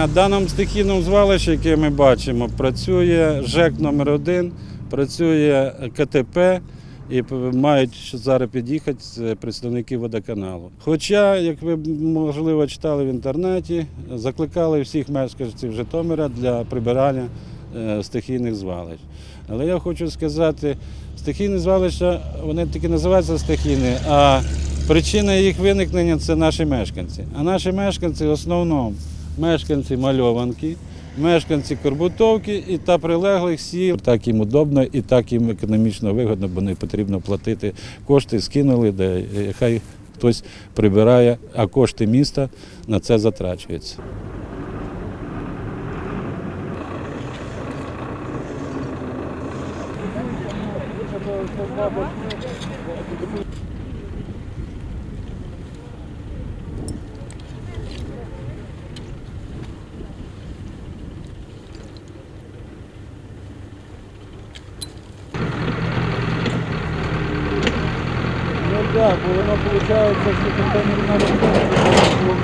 На даному стихійному звалищі, яке ми бачимо, працює ЖЕК номер 1 працює КТП і мають зараз під'їхати представники водоканалу. Хоча, як ви можливо читали в інтернеті, закликали всіх мешканців Житомира для прибирання е, стихійних звалищ. Але я хочу сказати, стихійні звалища, вони тільки називаються стихійні, а причина їх виникнення це наші мешканці. А наші мешканці в основному мешканці мальованки, мешканці Корбутовки і та прилеглих сіл. Так їм удобно і так їм економічно вигодно, бо не потрібно платити кошти, скинули, де е, хай хтось прибирає, а кошти міста на це затрачуються. Так, бо воно виходить, що контейнерна можна